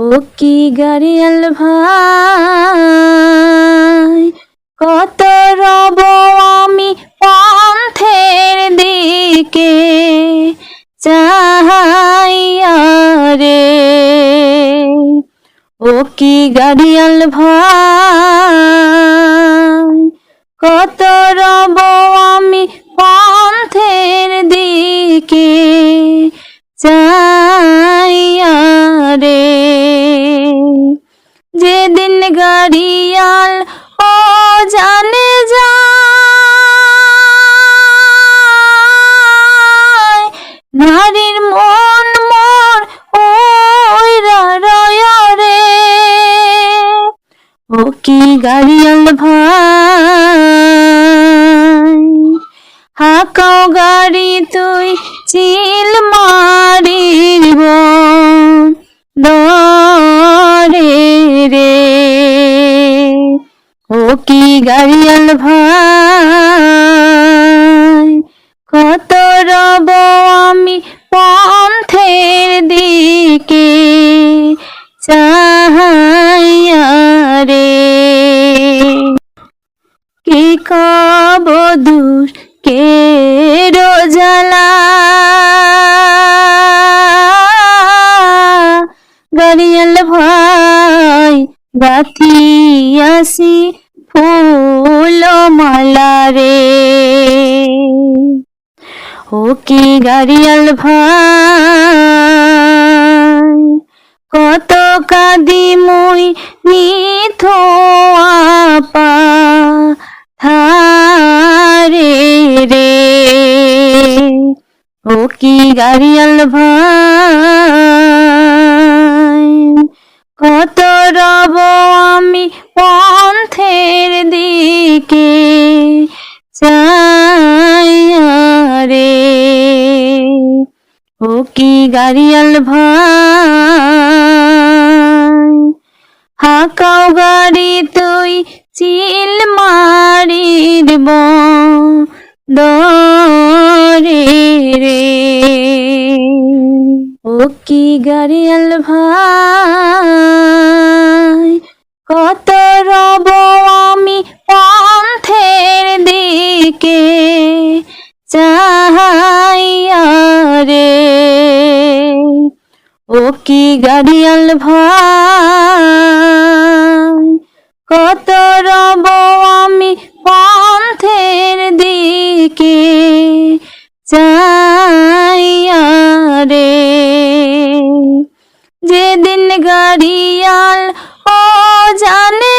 ও কি গাড়িয়াল ভাই? কত রব আমি পন্থের দিকে রে। ও কি গাড়িয়াল ভাই? কত রব আমি গাড়িয়াল ও জানে যায়। নারীর মন মোর ওই রয় রে ও কি গাড়িয়াল ভাই? হাকাও গাড়ি তুই চিল মারিব কি গাড়িয়াল ভাই? কত রব আমি পন্থের দিকে চাহাইয়া রে। কি কব দূর কে রোজালা? গাড়িয়াল ভাই গাথি ফুল মালা রে ও কি গাড়িয়াল ভাই, কত কাদি মুই নিথ আপা থারে রে। ও কি গাড়িয়াল ভাই, কত রব দিকে রে ও কি গাড়িয়াল ভাই? হাকাও গাড়ি তুই চিল মারিব দরে রে। ও কি গাড়িয়াল ভাই? কত রব দিকে চাহাইয়া রে ও কি গাড়িয়াল ভাই, কত রব আমি পন্থের দিকে চাইয়া রে যেদিন গাড়িয়াল ও জানে